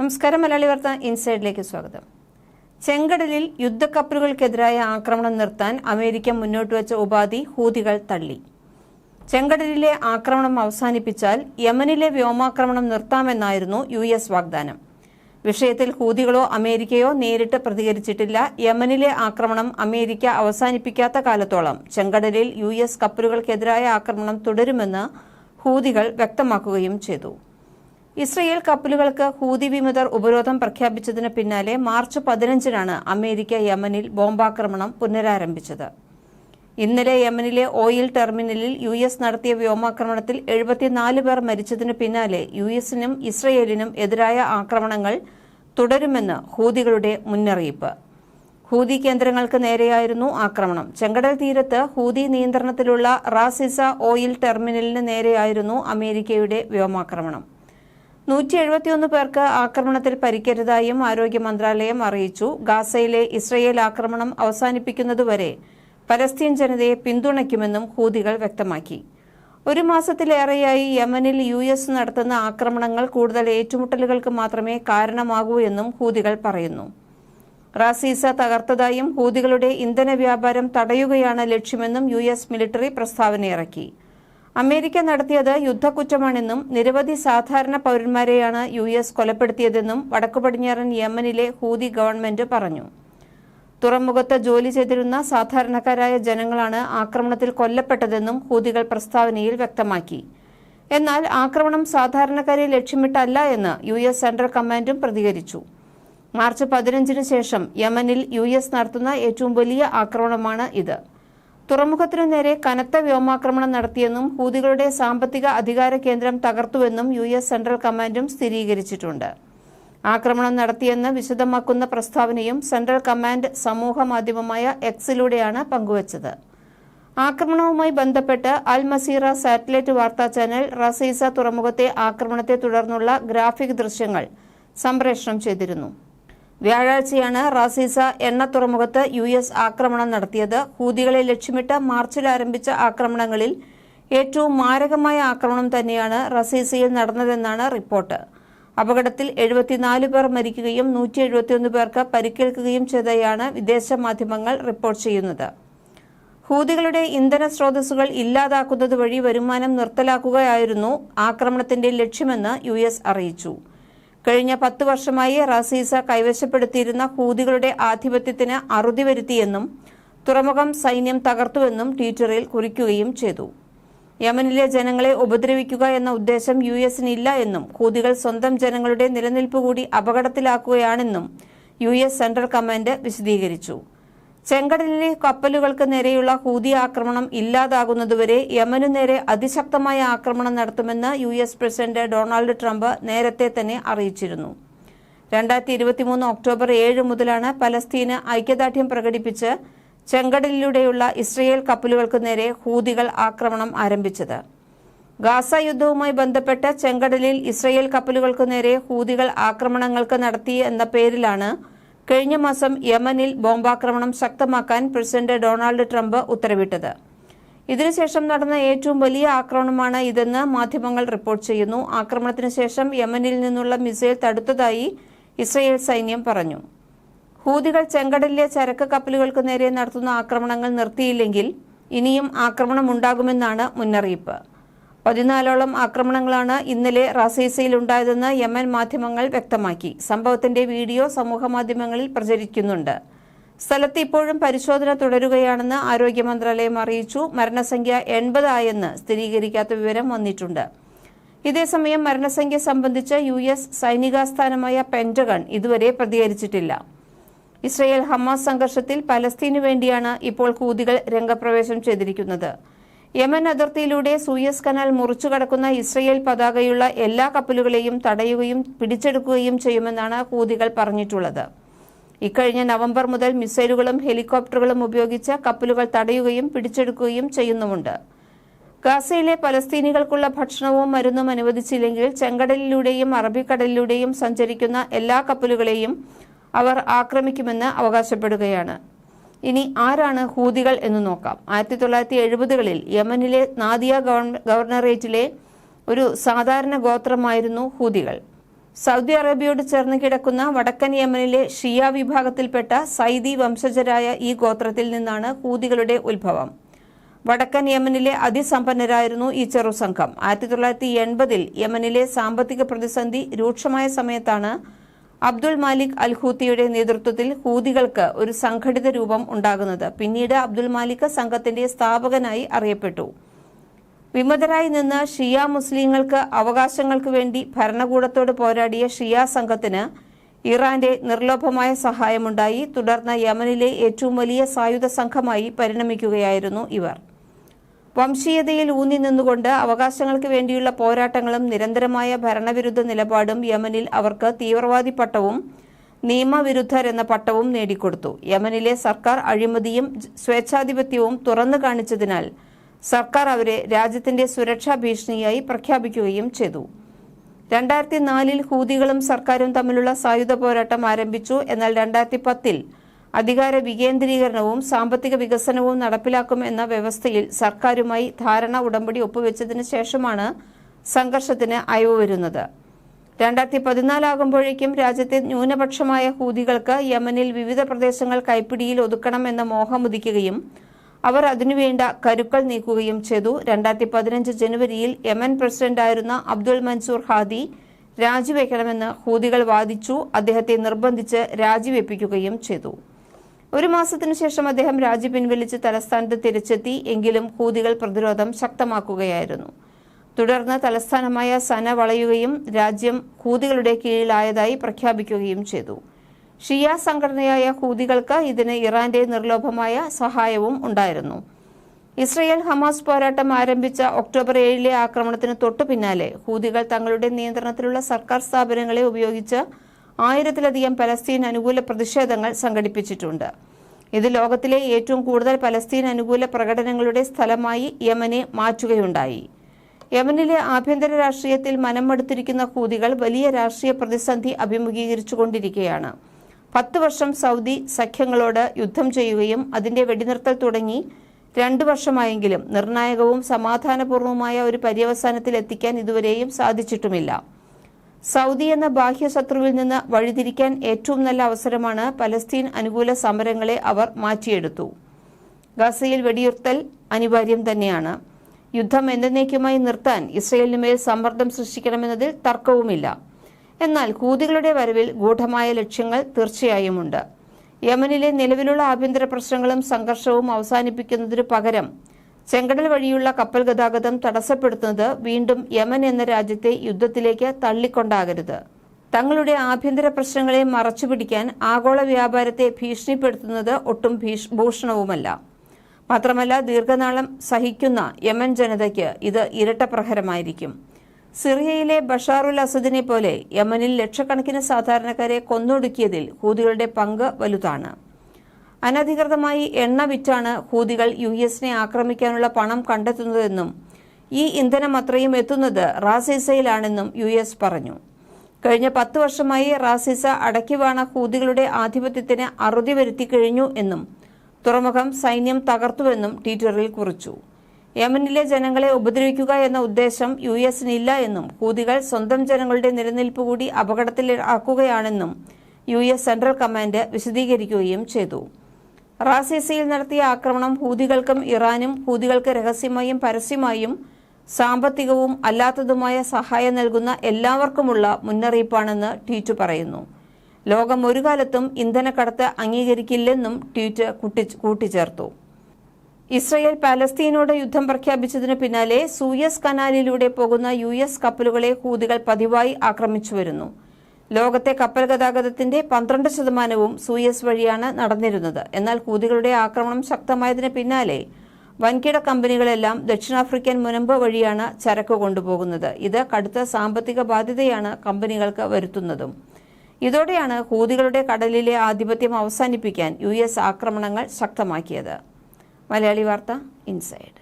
നമസ്കാരം മലയാളി വാർത്ത ഇൻസൈഡിലേക്ക് സ്വാഗതം. ചെങ്കടലിൽ യുദ്ധക്കപ്പലുകൾക്കെതിരായ ആക്രമണം നിർത്താൻ അമേരിക്ക മുന്നോട്ട് വെച്ച ഉപാധി ഹൂതികൾ തള്ളി. ചെങ്കടലിലെ ആക്രമണം അവസാനിപ്പിച്ചാൽ യമനിലെ വ്യോമാക്രമണം നിർത്താമെന്നായിരുന്നു യു എസ് വാഗ്ദാനം. വിഷയത്തിൽ ഹൂതികളോ അമേരിക്കയോ നേരിട്ട് പ്രതികരിച്ചിട്ടില്ല. യമനിലെ ആക്രമണം അമേരിക്ക അവസാനിപ്പിക്കാത്ത കാലത്തോളം ചെങ്കടലിൽ യു എസ് കപ്പലുകൾക്കെതിരായ ആക്രമണം തുടരുമെന്ന് ഹൂതികൾ വ്യക്തമാക്കുകയും ചെയ്തു. ഇസ്രയേൽ കപ്പലുകൾക്ക് ഹൂതി വിമതർ ഉപരോധം പ്രഖ്യാപിച്ചതിന് പിന്നാലെ മാർച്ച് പതിനഞ്ചിനാണ് അമേരിക്ക യമനിൽ ബോംബാക്രമണം പുനരാരംഭിച്ചത്. ഇന്നലെ യമനിലെ ഓയിൽ ടെർമിനലിൽ യു എസ് നടത്തിയ വ്യോമാക്രമണത്തിൽ എഴുപത്തിനാല് പേർ മരിച്ചതിന് പിന്നാലെ യു എസിനും ഇസ്രയേലിനും എതിരായ ആക്രമണങ്ങൾ തുടരുമെന്ന് ഹൂതികളുടെ മുന്നറിയിപ്പ്. ഹൂതി കേന്ദ്രങ്ങൾക്ക് നേരെയായിരുന്നു ആക്രമണം. ചെങ്കടൽ തീരത്ത് ഹൂതി നിയന്ത്രണത്തിലുള്ള റാസിസ ഓയിൽ ടെർമിനലിന് നേരെയായിരുന്നു അമേരിക്കയുടെ വ്യോമാക്രമണം. നൂറ്റി എഴുപത്തിയൊന്ന് പേർക്ക് ആക്രമണത്തിൽ പരിക്കേറ്റതായും ആരോഗ്യ മന്ത്രാലയം അറിയിച്ചു. ഗാസയിലെ ഇസ്രയേൽ ആക്രമണം അവസാനിപ്പിക്കുന്നതുവരെ പലസ്തീൻ ജനതയെ പിന്തുണയ്ക്കുമെന്നും ഹൂതികൾ വ്യക്തമാക്കി. ഒരു മാസത്തിലേറെയായി യമനിൽ യു എസ് നടത്തുന്ന ആക്രമണങ്ങൾ കൂടുതൽ ഏറ്റുമുട്ടലുകൾക്ക് മാത്രമേ കാരണമാകൂ എന്നും ഹൂതികൾ പറയുന്നു. റാസീസ തകർത്തതായും ഹൂതികളുടെ ഇന്ധന വ്യാപാരം തടയുകയാണ് ലക്ഷ്യമെന്നും യു മിലിറ്ററി പ്രസ്താവനയിറക്കി. അമേരിക്ക നടത്തിയത് യുദ്ധക്കുറ്റമാണെന്നും നിരവധി സാധാരണ പൌരന്മാരെയാണ് യു എസ് കൊലപ്പെടുത്തിയതെന്നും വടക്കു പടിഞ്ഞാറൻ യമനിലെ ഹൂതി ഗവൺമെന്റ് പറഞ്ഞു. തുറമുഖത്ത് ജോലി ചെയ്തിരുന്ന സാധാരണക്കാരായ ജനങ്ങളാണ് ആക്രമണത്തിൽ കൊല്ലപ്പെട്ടതെന്നും ഹൂതികൾ പ്രസ്താവനയിൽ വ്യക്തമാക്കി. എന്നാൽ ആക്രമണം സാധാരണക്കാരെ ലക്ഷ്യമിട്ടല്ല എന്ന് യു എസ് സെൻട്രൽ കമാൻഡും പ്രതികരിച്ചു. മാർച്ച് പതിനഞ്ചിന് ശേഷം യമനിൽ യു എസ് നടത്തുന്ന ഏറ്റവും വലിയ ആക്രമണമാണ് ഇത്. തുറമുഖത്തിനു നേരെ കനത്ത വ്യോമാക്രമണം നടത്തിയെന്നും ഹൂതികളുടെ സാമ്പത്തിക അധികാര കേന്ദ്രം തകർത്തുവെന്നും യു എസ് സെൻട്രൽ കമാൻഡും സ്ഥിരീകരിച്ചിട്ടുണ്ട്. ആക്രമണം നടത്തിയെന്ന് വിശദമാക്കുന്ന പ്രസ്താവനയും സെൻട്രൽ കമാൻഡ് സമൂഹ മാധ്യമമായ എക്സിലൂടെയാണ് പങ്കുവച്ചത്. ആക്രമണവുമായി ബന്ധപ്പെട്ട് അൽ മസീറ സാറ്റലൈറ്റ് വാർത്താ ചാനൽ റസീസ തുറമുഖത്തെ ആക്രമണത്തെ തുടർന്നുള്ള ഗ്രാഫിക് ദൃശ്യങ്ങൾ സംപ്രേഷണം ചെയ്തിരുന്നു. വ്യാഴാഴ്ചയാണ് റാസീസ എണ്ണ തുറമുഖത്ത് യു എസ് ആക്രമണം നടത്തിയത്. ഹൂതികളെ ലക്ഷ്യമിട്ട് മാർച്ചിൽ ആരംഭിച്ച ആക്രമണങ്ങളിൽ ഏറ്റവും മാരകമായ ആക്രമണം തന്നെയാണ് റസീസയിൽ നടന്നതെന്നാണ് റിപ്പോർട്ട്. അപകടത്തിൽ എഴുപത്തിനാല് പേർ മരിക്കുകയും നൂറ്റി എഴുപത്തിയൊന്ന് പേർക്ക് പരിക്കേൽക്കുകയും ചെയ്തതായാണ് വിദേശ മാധ്യമങ്ങൾ റിപ്പോർട്ട് ചെയ്യുന്നത്. ഹൂതികളുടെ ഇന്ധന സ്രോതസ്സുകൾ ഇല്ലാതാക്കുന്നത് വഴി വരുമാനം നിർത്തലാക്കുകയായിരുന്നു ആക്രമണത്തിന്റെ ലക്ഷ്യമെന്ന് യു അറിയിച്ചു. കഴിഞ്ഞ പത്ത് വർഷമായി റസീസ കൈവശപ്പെടുത്തിയിരുന്ന ഹൂതികളുടെ ആധിപത്യത്തിന് അറുതി വരുത്തിയെന്നും തുറമുഖം സൈന്യം തകർത്തുവെന്നും ട്വിറ്ററിൽ കുറിക്കുകയും ചെയ്തു. യമനിലെ ജനങ്ങളെ ഉപദ്രവിക്കുക എന്ന ഉദ്ദേശം യു എസിനില്ല എന്നും ഹൂതികൾ സ്വന്തം ജനങ്ങളുടെ നിലനിൽപ്പ് കൂടി അപകടത്തിലാക്കുകയാണെന്നും യു എസ് സെൻട്രൽ കമാൻഡ് വിശദീകരിച്ചു. ചെങ്കടലിലെ കപ്പലുകൾക്ക് നേരെയുള്ള ഹൂതി ആക്രമണം ഇല്ലാതാകുന്നതുവരെ യമനു നേരെ അതിശക്തമായ ആക്രമണം നടത്തുമെന്ന് U S president Donald Trump നേരത്തെ തന്നെ അറിയിച്ചിരുന്നു. രണ്ടായിരത്തി ഇരുപത്തിമൂന്ന് ഒക്ടോബർ ഏഴ് മുതലാണ് പലസ്തീന് ഐക്യദാർഢ്യം പ്രകടിപ്പിച്ച് ചെങ്കടലിലൂടെയുള്ള ഇസ്രയേൽ കപ്പലുകൾക്ക് നേരെ ഹൂതികൾ ആക്രമണം ആരംഭിച്ചത്. ഗാസ യുദ്ധവുമായി ബന്ധപ്പെട്ട് ചെങ്കടലിൽ ഇസ്രയേൽ കപ്പലുകൾക്ക് നേരെ ഹൂതികൾ ആക്രമണങ്ങൾക്ക് നടത്തി എന്ന പേരിലാണ് കഴിഞ്ഞ മാസം യമനിൽ ബോംബാക്രമണം ശക്തമാക്കാൻ പ്രസിഡന്റ് ഡൊണാൾഡ് ട്രംപ് ഉത്തരവിട്ടത്. ഇതിനുശേഷം നടന്ന ഏറ്റവും വലിയ ആക്രമണമാണ് ഇതെന്ന് മാധ്യമങ്ങൾ റിപ്പോർട്ട് ചെയ്യുന്നു. ആക്രമണത്തിന് ശേഷം യമനിൽ നിന്നുള്ള മിസൈൽ തടുത്തതായി ഇസ്രയേൽ സൈന്യം പറഞ്ഞു. ഹൂതികൾ ചെങ്കടലിലെ ചരക്ക് കപ്പലുകൾക്ക് നേരെ നടത്തുന്ന ആക്രമണങ്ങൾ നിർത്തിയില്ലെങ്കിൽ ഇനിയും ആക്രമണം ഉണ്ടാകുമെന്നാണ് മുന്നറിയിപ്പ്. പതിനാലോളം ആക്രമണങ്ങളാണ് ഇന്നലെ റസീസയിൽ ഉണ്ടായതെന്ന് യമൻ മാധ്യമങ്ങൾ വ്യക്തമാക്കി. സംഭവത്തിന്റെ വീഡിയോ സമൂഹമാധ്യമങ്ങളിൽ പ്രചരിക്കുന്നുണ്ട്. സ്ഥലത്ത് ഇപ്പോഴും പരിശോധന തുടരുകയാണെന്ന് ആരോഗ്യ മന്ത്രാലയം അറിയിച്ചു. മരണസംഖ്യ എൺപതായെന്ന് സ്ഥിരീകരിക്കാത്ത വിവരം വന്നിട്ടുണ്ട്. ഇതേസമയം മരണസംഖ്യ സംബന്ധിച്ച് യു എസ് സൈനികാസ്ഥാനമായ പെന്റഗൺ ഇതുവരെ പ്രതികരിച്ചിട്ടില്ല. ഇസ്രയേൽ ഹമാസ് സംഘർഷത്തിൽ പലസ്തീനു വേണ്ടിയാണ് ഇപ്പോൾ കൂതികൾ രംഗപ്രവേശം ചെയ്തിരിക്കുന്നത്. യമൻ അതിർത്തിയിലൂടെ സൂയസ് കനാൽ മുറിച്ചു കടക്കുന്ന ഇസ്രയേൽ പതാകയുള്ള എല്ലാ കപ്പലുകളെയും തടയുകയും പിടിച്ചെടുക്കുകയും ചെയ്യുമെന്നാണ് ഹൂതികൾ പറഞ്ഞിട്ടുള്ളത്. ഇക്കഴിഞ്ഞ നവംബർ മുതൽ മിസൈലുകളും ഹെലികോപ്റ്ററുകളും ഉപയോഗിച്ച് കപ്പലുകൾ തടയുകയും പിടിച്ചെടുക്കുകയും ചെയ്യുന്നുമുണ്ട്. ഗാസയിലെ പലസ്തീനികൾക്കുള്ള ഭക്ഷണവും മരുന്നും അനുവദിച്ചില്ലെങ്കിൽ ചെങ്കടലിലൂടെയും അറബിക്കടലിലൂടെയും സഞ്ചരിക്കുന്ന എല്ലാ കപ്പലുകളെയും അവർ ആക്രമിക്കുമെന്ന് അവകാശപ്പെടുകയാണ്. ഇനി ആരാണ് ഹൂതികൾ എന്ന് നോക്കാം. ആയിരത്തി തൊള്ളായിരത്തി എഴുപതുകളിൽ യമനിലെ നാദിയ ഗവർണറേറ്റിലെ ഒരു സാധാരണ ഗോത്രമായിരുന്നു ഹൂതികൾ. സൗദി അറേബ്യയോട് ചേർന്ന് കിടക്കുന്ന വടക്കൻ യമനിലെ ഷിയ വിഭാഗത്തിൽപ്പെട്ട സൈദി വംശജരായ ഈ ഗോത്രത്തിൽ നിന്നാണ് ഹൂതികളുടെ ഉത്ഭവം. വടക്കൻ യമനിലെ അതിസമ്പന്നരായിരുന്നു ഈ ചെറു സംഘം ആയിരത്തി തൊള്ളായിരത്തി എൺപതിൽ യമനിലെ സാമ്പത്തിക പ്രതിസന്ധി രൂക്ഷമായ സമയത്താണ് അബ്ദുൾ മാലിക് അൽ ഹൂത്തിയുടെ നേതൃത്വത്തിൽ ഹൂതികൾക്ക് ഒരു സംഘടിത രൂപം ഉണ്ടാകുന്നത് പിന്നീട് അബ്ദുൾ മാലിക് സംഘത്തിന്റെ സ്ഥാപകനായി അറിയപ്പെട്ടു. വിമതരായി നിന്ന് ഷിയ മുസ്ലിങ്ങൾക്ക് അവകാശങ്ങൾക്ക് വേണ്ടി ഭരണകൂടത്തോട് പോരാടിയ ഷിയ സംഘത്തിന് ഇറാന്റെ നിർലോഭമായ സഹായമുണ്ടായി. തുടർന്ന് യമനിലെ ഏറ്റവും വലിയ സായുധ സംഘമായി പരിണമിക്കുകയായിരുന്നു ഇവർ. വംശീയതയിൽ ഊന്നി നിന്നുകൊണ്ട് അവകാശങ്ങൾക്ക് വേണ്ടിയുള്ള പോരാട്ടങ്ങളും നിരന്തരമായ ഭരണവിരുദ്ധ നിലപാടും യമനിൽ അവർക്ക് തീവ്രവാദി പട്ടവും നിയമവിരുദ്ധർ എന്ന പട്ടവും നേടിക്കൊടുത്തു. യമനിലെ സർക്കാർ അഴിമതിയും സ്വേച്ഛാധിപത്യവും തുറന്നു കാണിച്ചതിനാൽ സർക്കാർ അവരെ രാജ്യത്തിന്റെ സുരക്ഷാ ഭീഷണിയായി പ്രഖ്യാപിക്കുകയും ചെയ്തു. രണ്ടായിരത്തി നാലിൽ ഹൂതികളും സർക്കാരും തമ്മിലുള്ള സായുധ പോരാട്ടം ആരംഭിച്ചു. എന്നാൽ രണ്ടായിരത്തി പത്തിൽ അധികാര വികേന്ദ്രീകരണവും സാമ്പത്തിക വികസനവും നടപ്പിലാക്കുമെന്ന വ്യവസ്ഥയിൽ സർക്കാരുമായി ധാരണ ഉടമ്പടി ഒപ്പുവെച്ചതിന് ശേഷമാണ് സംഘർഷത്തിന് അയവ് വരുന്നത്. രണ്ടായിരത്തി പതിനാലാകുമ്പോഴേക്കും രാജ്യത്തെ ന്യൂനപക്ഷമായ ഹൂതികൾക്ക് യമനിൽ വിവിധ പ്രദേശങ്ങൾ കൈപ്പിടിയിൽ ഒതുക്കണമെന്ന മോഹമുദിക്കുകയും അവർ അതിനുവേണ്ട കരുക്കൾ നീക്കുകയും ചെയ്തു. രണ്ടായിരത്തി പതിനഞ്ച് ജനുവരിയിൽ യമൻ പ്രസിഡന്റായിരുന്ന അബ്ദുൾ മൻസൂർ ഹാദി രാജിവെക്കണമെന്ന് ഹൂതികൾ വാദിച്ചു. അദ്ദേഹത്തെ നിർബന്ധിച്ച് രാജിവെപ്പിക്കുകയും ചെയ്തു. ഒരു മാസത്തിനു ശേഷം അദ്ദേഹം രാജി പിൻവലിച്ച് തലസ്ഥാനത്ത് തിരിച്ചെത്തി. എങ്കിലും ഹൂതികൾ പ്രതിരോധം ശക്തമാക്കുകയായിരുന്നു. തുടർന്ന് തലസ്ഥാനമായ സന വളയുകയും രാജ്യം ഹൂതികളുടെ കീഴിലായതായി പ്രഖ്യാപിക്കുകയും ചെയ്തു. ഷിയ സംഘടനയായ ഹൂതികൾക്ക് ഇതിന് ഇറാന്റെ നിർലോഭമായ സഹായവും ഉണ്ടായിരുന്നു. ഇസ്രയേൽ ഹമാസ് പോരാട്ടം ആരംഭിച്ച ഒക്ടോബർ ഏഴിലെ ആക്രമണത്തിന് തൊട്ടു പിന്നാലെ ഹൂതികൾ തങ്ങളുടെ നിയന്ത്രണത്തിലുള്ള സർക്കാർ സ്ഥാപനങ്ങളെ ഉപയോഗിച്ച് ആയിരത്തിലധികം പലസ്തീൻ അനുകൂല പ്രതിഷേധങ്ങൾ സംഘടിപ്പിച്ചിട്ടുണ്ട്. ഇത് ലോകത്തിലെ ഏറ്റവും കൂടുതൽ പലസ്തീൻ അനുകൂല പ്രകടനങ്ങളുടെ സ്ഥലമായി യമനെ മാറ്റുകയുണ്ടായി. യമനിലെ ആഭ്യന്തര രാഷ്ട്രീയത്തിൽ മനമെടുത്തിരിക്കുന്ന ഹൂതികൾ വലിയ രാഷ്ട്രീയ പ്രതിസന്ധി അഭിമുഖീകരിച്ചുകൊണ്ടിരിക്കുകയാണ്. പത്ത് വർഷം സൗദി സഖ്യങ്ങളോട് യുദ്ധം ചെയ്യുകയും അതിന്റെ വെടിനിർത്തൽ തുടങ്ങി രണ്ടു വർഷമായെങ്കിലും നിർണായകവും സമാധാനപൂർവമായ ഒരു പര്യവസാനത്തിൽ എത്തിക്കാൻ ഇതുവരെയും സാധിച്ചിട്ടുമില്ല. സൗദി എന്ന ബാഹ്യശത്രുവിൽ നിന്ന് വഴിതിരിക്കാൻ ഏറ്റവും നല്ല അവസരമാണ് പലസ്തീൻ അനുകൂല സമരങ്ങളെ അവർ മാറ്റിയെടുത്തു. ഗസയിൽ വെടിയുർത്തൽ അനിവാര്യം തന്നെയാണ്. യുദ്ധം എന്നേക്കുമായി നിർത്താൻ ഇസ്രയേലിനുമേൽ സമ്മർദ്ദം സൃഷ്ടിക്കണമെന്നതിൽ തർക്കവുമില്ല. എന്നാൽ കൂതികളുടെ വരവിൽ ഗൂഢമായ ലക്ഷ്യങ്ങൾ തീർച്ചയായുമുണ്ട്. യമനിലെ നിലവിലുള്ള ആഭ്യന്തര പ്രശ്നങ്ങളും സംഘർഷവും അവസാനിപ്പിക്കുന്നതിനു പകരം ചെങ്കടൽ വഴിയുള്ള കപ്പൽ ഗതാഗതം തടസ്സപ്പെടുത്തുന്നത് വീണ്ടും യമൻ എന്ന രാജ്യത്തെ യുദ്ധത്തിലേക്ക് തള്ളിക്കൊണ്ടാകരുത്. തങ്ങളുടെ ആഭ്യന്തര പ്രശ്നങ്ങളെ മറച്ചുപിടിക്കാൻ ആഗോള വ്യാപാരത്തെ ഭീഷണിപ്പെടുത്തുന്നത് ഒട്ടും ഭൂഷണവുമല്ല. മാത്രമല്ല ദീർഘനാളം സഹിക്കുന്ന യമൻ ജനതയ്ക്ക് ഇത് ഇരട്ട പ്രഹരമായിരിക്കും. സിറിയയിലെ ബഷാറുൽ അസദിനെ പോലെ യമനിൽ ലക്ഷക്കണക്കിന് സാധാരണക്കാരെ കൊന്നൊടുക്കിയതിൽ ഹൂതികളുടെ പങ്ക് വലുതാണ്. അനധികൃതമായി എണ്ണ വിറ്റാണ് ഹൂതികൾ യു എസിനെ ആക്രമിക്കാനുള്ള പണം കണ്ടെത്തുന്നതെന്നും ഈ ഇന്ധനം അത്രയും എത്തുന്നത് റാസിസയിലാണെന്നും യു എസ് പറഞ്ഞു. കഴിഞ്ഞ പത്ത് വർഷമായി റാസിസ അടക്കിവാണ ഹൂതികളുടെ ആധിപത്യത്തിന് അറുതി വരുത്തി കഴിഞ്ഞു എന്നും തുറമുഖം സൈന്യം തകർത്തുവെന്നും ട്വിറ്ററിൽ കുറിച്ചു. യമനിലെ ജനങ്ങളെ ഉപദ്രവിക്കുക എന്ന ഉദ്ദേശം യു എസിനില്ല എന്നും ഹൂതികൾ സ്വന്തം ജനങ്ങളുടെ നിലനിൽപ്പ് കൂടി അപകടത്തിലാക്കുകയാണെന്നും യു എസ് സെൻട്രൽ കമാൻഡ് വിശദീകരിക്കുകയും ചെയ്തു. റാസിസയിൽ നടത്തിയ ആക്രമണം ഹൂതികൾക്കും ഇറാനും ഹൂതികൾക്ക് രഹസ്യമായും പരസ്യമായും സാമ്പത്തികവും അല്ലാത്തതുമായ സഹായം നൽകുന്ന എല്ലാവർക്കുമുള്ള മുന്നറിയിപ്പാണെന്ന് ട്വീറ്റ് പറയുന്നു. ലോകം ഒരു കാലത്തും ഇന്ധനക്കടത്ത് അംഗീകരിക്കില്ലെന്നും ട്വീറ്റ് കൂട്ടിച്ചേർത്തു. ഇസ്രയേൽ പാലസ്തീനോട് യുദ്ധം പ്രഖ്യാപിച്ചതിനു പിന്നാലെ സൂയസ് കനാലിലൂടെ പോകുന്ന യു എസ് കപ്പലുകളെ ഹൂതികൾ പതിവായി ആക്രമിച്ചു വരുന്നു ലോകത്തെ കപ്പൽ ഗതാഗതത്തിന്റെ പന്ത്രണ്ട് ശതമാനവും സൂയസ് വഴിയാണ് നടന്നിരുന്നത്. എന്നാൽ കൂതികളുടെ ആക്രമണം ശക്തമായതിന് പിന്നാലെ വൻകിട കമ്പനികളെല്ലാം ദക്ഷിണാഫ്രിക്കൻ മുനമ്പ് വഴിയാണ് ചരക്ക് കൊണ്ടുപോകുന്നത്. ഇത് കടുത്ത സാമ്പത്തിക ബാധ്യതയാണ് കമ്പനികൾക്ക് വരുത്തുന്നതും. ഇതോടെയാണ് ഹൂതികളുടെ കടലിലെ ആധിപത്യം അവസാനിപ്പിക്കാൻ യു എസ് ആക്രമണങ്ങൾ ശക്തമാക്കിയത്. മലയാളി വാർത്ത ഇൻസൈഡ്.